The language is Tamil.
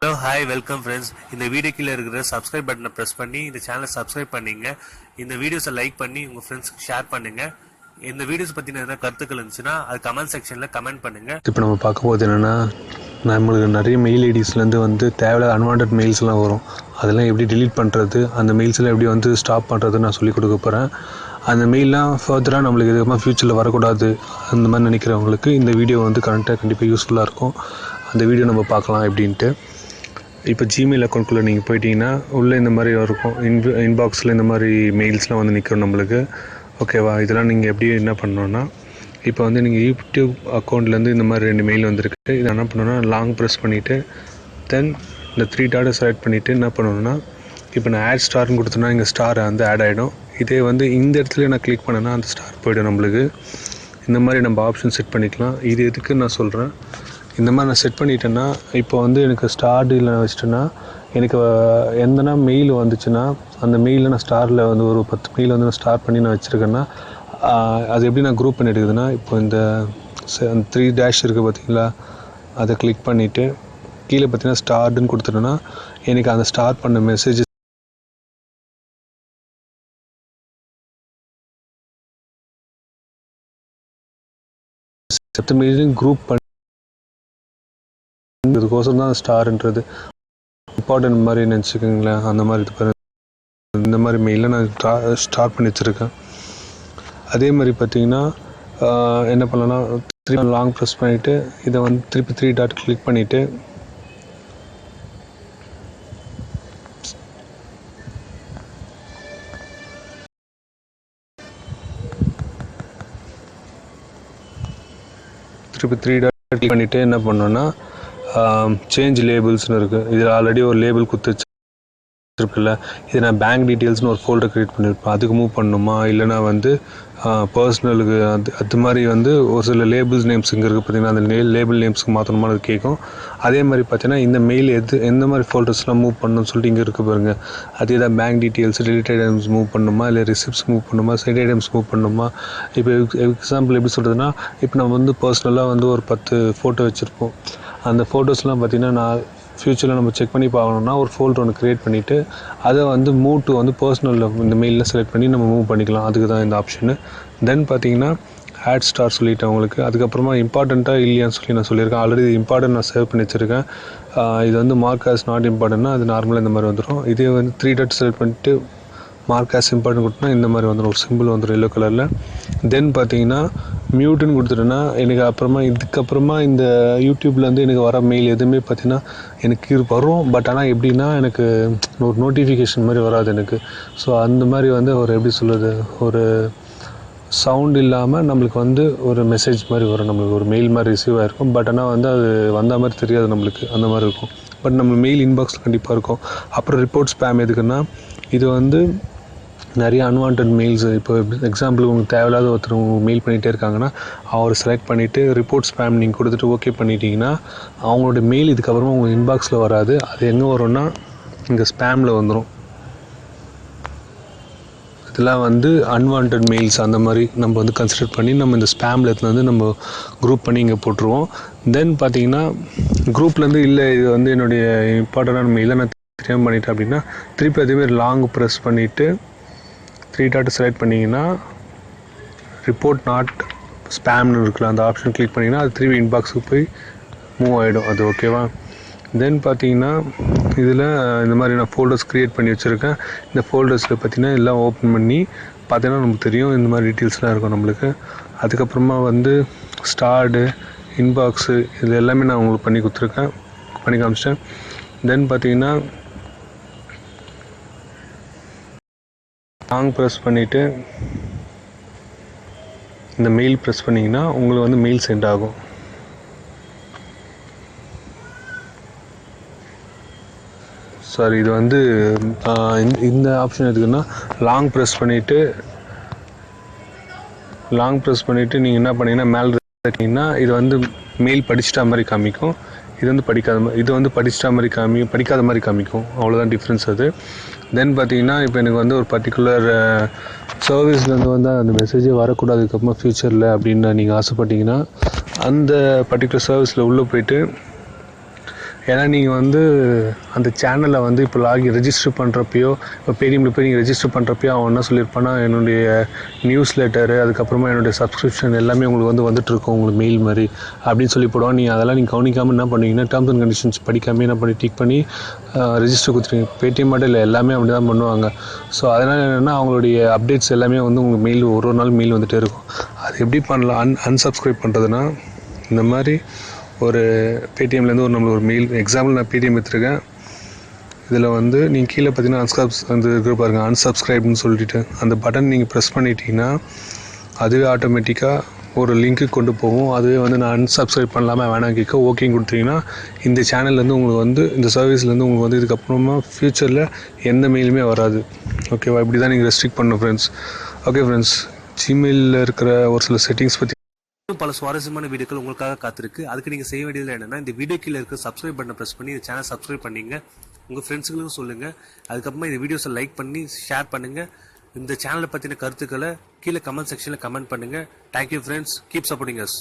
ஹலோ ஹாய் வெல்கம் ஃப்ரெண்ட்ஸ் இந்த வீடியோ கீழே இருக்கிற சப்ஸ்கிரைப் பட்டனை ப்ரெஸ் பண்ணி இந்த சேனலை சப்ஸ்கிரைப் பண்ணிங்க. இந்த வீடியோஸை லைக் பண்ணி உங்கள் ஃப்ரெண்ட்ஸ்க்கு ஷேர் பண்ணுங்க. இந்த வீடியோஸ் பற்றின எதாவது கருத்துக்கள் இருந்துச்சுன்னா அது கமெண்ட் செக்ஷனில் கமெண்ட் பண்ணுங்கள் இப்போ நம்ம பார்க்க போகிறது என்னென்னா நம்மளுக்கு நிறைய மெயில் ஐடிஸ்லேருந்து வந்து தேவையில்லாத அன்வான்ட் மெயில்ஸ்லாம் வரும். அதெல்லாம் எப்படி டிலீட் பண்ணுறது அந்த மெயில்ஸ்லாம் எப்படி வந்து ஸ்டாப் பண்ணுறது நான் சொல்லிக் கொடுக்க போகிறேன் அந்த மெயிலாம் ஃபர்தராக நம்மளுக்கு இதுக்கப்புறம் ஃப்யூச்சரில் வரக்கூடாது அந்த மாதிரி நினைக்கிறவங்களுக்கு இந்த வீடியோ வந்து கரெக்டாக கண்டிப்பாக யூஸ்ஃபுல்லாக இருக்கும். அந்த வீடியோ நம்ம பார்க்கலாம் எப்படின்ட்டு இப்போ ஜிமெயில் அக்கௌண்ட்குள்ளே நீங்கள் போயிட்டீங்கன்னா உள்ளே இந்த மாதிரி இருக்கும். இன் இன்பாக்ஸில் இந்த மாதிரி மெயில்ஸ்லாம் வந்து நிற்கும் நம்மளுக்கு. ஓகேவா இதெல்லாம் நீங்கள் எப்படி என்ன பண்ணணுன்னா இப்போ வந்து நீங்கள் யூடியூப் அக்கௌண்ட்லேருந்து இந்த மாதிரி ரெண்டு மெயில் வந்திருக்கு. இதை என்ன பண்ணணும்னா லாங் ப்ரெஸ் பண்ணிவிட்டு தென் இந்த த்ரீ டாட்டை செலக்ட் பண்ணிவிட்டு என்ன பண்ணணும்னா இப்போ நான் ஆட் ஸ்டார்னு கொடுத்தோன்னா இங்கே ஸ்டார் வந்து ஆட் ஆகிடும் இதே வந்து இந்த இடத்துல நான் கிளிக் பண்ணேன்னா அந்த ஸ்டார் போய்டும் நம்மளுக்கு. இந்த மாதிரி நம்ம ஆப்ஷன் செட் பண்ணிக்கலாம். இது எதுக்கு நான் சொல்கிறேன் இந்த மாதிரி நான் செட் பண்ணிட்டேன்னா இப்போ வந்து எனக்கு ஸ்டார்டில் நான் வச்சிட்டேன்னா எனக்கு எந்தனா மெயில் வந்துச்சுன்னா அந்த மெயிலில் நான் ஸ்டாரில் வந்து ஒரு பத்து மெயில் வந்து நான் ஸ்டார் பண்ணி நான் வச்சுருக்கேன்னா அது எப்படி நான் குரூப் பண்ணி எடுக்குதுன்னா இப்போ இந்த த்ரீ டேஷ் இருக்குது பார்த்தீங்களா அதை கிளிக் பண்ணிவிட்டு கீழே பார்த்தீங்கன்னா ஸ்டார்டுன்னு கொடுத்துட்டேன்னா எனக்கு அந்த ஸ்டார் பண்ண மெசேஜ் செத்த மெயிலும் குரூப் பண்ணி அதுக்கோசரம் தான் ஸ்டார்ன்றது. இம்பார்ட்டன்ட் மாதிரி நினச்சிக்கோங்களேன். அந்த மாதிரி இது இந்த மாதிரி மெயிலில் நான் ஸ்டார்ட் பண்ணி வச்சுருக்கேன். அதே மாதிரி பார்த்தீங்கன்னா என்ன பண்ணலாம்னா திருப்பி லாங் ப்ரெஸ் பண்ணிவிட்டு இதை வந்து திருப்பி த்ரீ டாட் கிளிக் பண்ணிவிட்டு திருப்பி த்ரீ டாட் கிளிக் பண்ணிவிட்டு என்ன பண்ணோன்னா சேஞ்ச் லேபிள்ஸ்னு இருக்குது இதில் ஆல்ரெடி ஒரு லேபிள் குத்து இருக்குல்ல இது நான் பேங்க் டீட்டெயில்ஸ்னு ஒரு ஃபோல்டர் க்ரியேட் பண்ணியிருப்பேன் அதுக்கு மூவ் பண்ணணுமா? இல்லைனா வந்து பர்சனலுக்கு அது அது மாதிரி வந்து ஒரு சில லேபிள்ஸ் நேம்ஸ் இங்கே இருக்குது பார்த்தீங்கன்னா அந்த நே லேபிள் நேம்ஸ்க்கு மாற்றணுமா கேட்கும் அதே மாதிரி பார்த்தீங்கன்னா இந்த மெயில் எது எந்த மாதிரி ஃபோல்டர்ஸ்லாம் மூவ் பண்ணணும்னு சொல்லிட்டு இங்கே இருக்குது பாருங்க. அதே தான் bank details related items move பண்ணணுமா இல்லை ரிசிப்ட்ஸ் மூவ் பண்ணணுமா சைட் ஐட்டம்ஸ் மூவ் பண்ணணுமா இப்போ எக்ஸாம்பிள் எப்படி சொல்கிறதுனா இப்போ நம்ம வந்து பர்சனலாக வந்து ஒரு பத்து ஃபோட்டோ வச்சுருப்போம். அந்த ஃபோட்டோஸ்லாம் பார்த்தீங்கன்னா நான் ஃப்யூச்சரில் நம்ம செக் பண்ணி பார்க்கணுன்னா ஒரு ஃபோல்டர் ஒன்று க்ரியேட் பண்ணிவிட்டு அதை வந்து மூவ் டு வந்து பர்சனலில் இந்த மெயிலில் செலக்ட் பண்ணி நம்ம மூவ் பண்ணிக்கலாம். அதுக்கு தான் இந்த ஆப்ஷனு தென் பார்த்தீங்கன்னா ஆட் ஸ்டார் சொல்லிவிட்டேன் உங்களுக்கு. அதுக்கப்புறமா இம்பார்ட்டண்ட்டாக இல்லையான்னு சொல்லி நான் சொல்லியிருக்கேன். ஆல்ரெடி இது இம்பார்ட்டன்ட் நான் சேவ் பண்ணி வச்சுருக்கேன். இது வந்து மார்க் ஆஸ் நாட் இம்பார்ட்டன்ட்னா அது நார்மலாக இந்த மாதிரி வந்துடும் இதே வந்து த்ரீ டாட் செலக்ட் பண்ணிட்டு மார்க் ஆஸ் இம்பார்ட்டன் கொடுத்தனா இந்த மாதிரி வந்துடும் ஒரு சிம்பிள் வந்துடும் எல்லோ கலரில் தென் பார்த்தீங்கன்னா மியூட்டுன்னு கொடுத்துட்டேன்னா எனக்கு அப்புறமா இதுக்கப்புறமா இந்த யூடியூப்லேருந்து எனக்கு வர மெயில் எதுவுமே பார்த்தீங்கன்னா எனக்கு இது வரும். பட் ஆனால் எப்படின்னா எனக்கு ஒரு நோட்டிஃபிகேஷன் மாதிரி வராது எனக்கு. ஸோ அந்த மாதிரி வந்து ஒரு எப்படி சொல்கிறது ஒரு சவுண்ட் இல்லாமல் நம்மளுக்கு வந்து ஒரு மெசேஜ் மாதிரி வரும். நம்மளுக்கு ஒரு மெயில் மாதிரி ரிசீவ் ஆகிருக்கும் பட் ஆனால் வந்து அது வந்த மாதிரி தெரியாது நம்மளுக்கு. அந்த மாதிரி இருக்கும். பட் நம்ம மெயில் இன்பாக்ஸில் கண்டிப்பாக இருக்கும். அப்புறம் ரிப்போர்ட் ஸ்பேம் எதுக்குன்னா இது வந்து நிறைய அன்வான்ட் மெயில்ஸ் இப்போ எக்ஸாம்பிள் உங்களுக்கு தேவையில்லாத ஒருத்தர் மெயில் பண்ணிகிட்டே இருக்காங்கன்னா அவர் செலக்ட் பண்ணிவிட்டு ரிப்போர்ட் ஸ்பேம் நீங்கள் கொடுத்துட்டு ஓகே பண்ணிட்டீங்கன்னா அவங்களோட மெயில் இதுக்கப்புறமா உங்கள் இன்பாக்ஸில் வராது. அது எங்கே வரும்னா இங்கே ஸ்பேமில் வந்துடும் இதெல்லாம் வந்து அன்வான்ட் மெயில்ஸ் அந்த மாதிரி நம்ம வந்து கன்சிடர் பண்ணி நம்ம இந்த ஸ்பேமில் வந்து நம்ம குரூப் பண்ணி இங்கே போட்டுருவோம். தென் பார்த்தீங்கன்னா குரூப்லேருந்து இல்லை இது வந்து என்னுடைய இம்பார்ட்டண்டான மெயிலை நான் தெரியாம பண்ணிட்டேன் அப்படின்னா திருப்பி அதேமாதிரி லாங் ப்ரெஸ் பண்ணிவிட்டு த்ரீ டாட் செலக்ட் பண்ணிங்கன்னா ரிப்போர்ட் நாட் ஸ்பேம்னு இருக்குல்ல அந்த ஆப்ஷன் கிளிக் பண்ணிங்கன்னா அது திரும்பி இன்பாக்ஸுக்கு போய் மூவ் ஆகிடும் அது ஓகேவா தென் பார்த்தீங்கன்னா இதில் இந்த மாதிரி நான் ஃபோல்டர்ஸ் க்ரியேட் பண்ணி வச்சுருக்கேன். இந்த ஃபோல்டர்ஸில் பார்த்தீங்கன்னா எல்லாம் ஓப்பன் பண்ணி பார்த்தீங்கன்னா நமக்கு தெரியும் இந்த மாதிரி டீட்டெயில்ஸ்லாம் இருக்கும் நம்மளுக்கு. அதுக்கப்புறமா வந்து ஸ்டார்டு இன்பாக்ஸு இது எல்லாமே நான் உங்களுக்கு பண்ணி கொடுத்துருக்கேன். பண்ணி காமிச்சிட்டேன். தென் பார்த்தீங்கன்னா லாங் ப்ரெஸ் பண்ணிவிட்டு இந்த மெயில் ப்ரெஸ் பண்ணிங்கன்னா உங்களுக்கு வந்து மெயில் சென்ட் ஆகும். சார் இது வந்து ஆஹ், இந்த- இந்த ஆப்ஷன் எதுக்குன்னா லாங் ப்ரெஸ் பண்ணிவிட்டு லாங் ப்ரெஸ் பண்ணிவிட்டு நீங்கள் என்ன பண்ணீங்கன்னா மேலே இருக்கீங்கன்னா இது வந்து மெயில் படிச்சிட்டா மாதிரி காமிக்கும். இது வந்து படிக்காத மாதிரி இது வந்து படிச்சிட்டா மாதிரி காமி படிக்காத மாதிரி காமிக்கும். அவ்வளோதான் டிஃப்ரென்ஸ் அது. தென் பார்த்தீங்கன்னா இப்போ எனக்கு வந்து ஒரு பர்டிகுலர் சர்வீஸ்லேருந்து வந்து அந்த மெசேஜே வரக்கூடாது அதுக்கப்புறமா ஃப்யூச்சரில் அப்படின்னு நீங்கள் ஆசைப்பட்டீங்கன்னா அந்த பர்டிகுலர் சர்வீஸில் உள்ளே போயிட்டு ஏன்னா நீங்கள் வந்து அந்த சேனலை வந்து இப்போ லாகி ரெஜிஸ்டர் பண்ணுறப்பையோ இப்போ பேடிஎம்ல போய் நீங்கள் ரெஜிஸ்டர் பண்ணுறப்பையோ அவன் என்ன சொல்லியிருப்பான்னா என்னுடைய நியூஸ் லெட்டரு அதுக்கப்புறமா என்னுடைய சப்ஸ்கிரிப்ஷன் எல்லாமே உங்களுக்கு வந்து வந்துட்டுருக்கும் உங்களுக்கு மெயில் மாதிரி அப்படின்னு சொல்லி போடுவான் நீங்கள் அதெல்லாம் நீங்கள் கவனிக்காமல் என்ன பண்ணுவீங்கன்னா டேர்ம்ஸ் அண்ட் கண்டிஷன்ஸ் படிக்காமல் என்ன பண்ணி டிக் பண்ணி ரெஜிஸ்டர் கொடுத்துருவீங்க? பேடிஎம் மட்டும் இல்லை எல்லாமே அப்படி தான் பண்ணுவாங்க. ஸோ அதனால் என்னென்னா அவங்களுடைய அப்டேட்ஸ் எல்லாமே வந்து உங்களுக்கு மெயில் ஒரு ஒரு நாள் மெயில் வந்துகிட்டே இருக்கும். அது எப்படி பண்ணலாம்? அன் அன்சப்ஸ்கிரைப் பண்ணுறதுன்னா இந்த மாதிரி ஒரு பேடிஎம்லேருந்து ஒரு நம்மளுக்கு ஒரு மெயில் எக்ஸாம்பிள் நான் பேடிஎம் எடுத்துருக்கேன். இதில் வந்து நீங்கள் கீழே பார்த்தீங்கன்னா அன்சப்ஸ் வந்து இருக்கிற பாருங்க அன்சப்ஸ்கிரைப்னு சொல்லிட்டு அந்த பட்டன் நீங்கள் ப்ரெஸ் பண்ணிட்டீங்கன்னா அதுவே ஆட்டோமேட்டிக்காக ஒரு லிங்க்கு கொண்டு போகும். அதுவே வந்து நான் அன்சப்ஸ்கிரைப் பண்ணலாமா வேணாம் கேட்க ஓகே கொடுத்தீங்கன்னா இந்த சேனல்லேருந்து உங்களுக்கு வந்து இந்த சர்வீஸ்லேருந்து உங்களுக்கு வந்து இதுக்கப்புறமா ஃப்யூச்சரில் எந்த மெயிலுமே வராது. ஓகேவா இப்படி தான் நீங்கள் ரெஸ்ட்ரிக்ட் பண்ணணும் ஃப்ரெண்ட்ஸ் ஓகே ஃப்ரெண்ட்ஸ் ஜிமெயிலில் இருக்கிற ஒரு சில செட்டிங்ஸ் பற்றி பல சுவாரஸ்யமான வீடியோக்கள் உங்களுக்காக காத்திருக்கு. அதுக்கு நீங்க செய்ய வேண்டியது என்னன்னா இந்த வீடியோ கீழே இருக்க சப்ஸ்கிரைப் பட்டனை பிரஸ் பண்ணி இந்த சேனல் சப்ஸ்கிரைப் பண்ணீங்க. உங்க ஃப்ரெண்ட்ஸுங்களுக்கும் சொல்லுங்க. அதுக்கப்புறமா இந்த வீடியோஸை லைக் பண்ணி ஷேர் பண்ணுங்க. இந்த சேனலை பத்தின கருத்துக்களை கீழே கமெண்ட் செக்ஷன்ல கமெண்ட் பண்ணுங்க. Thank you friends keep supporting us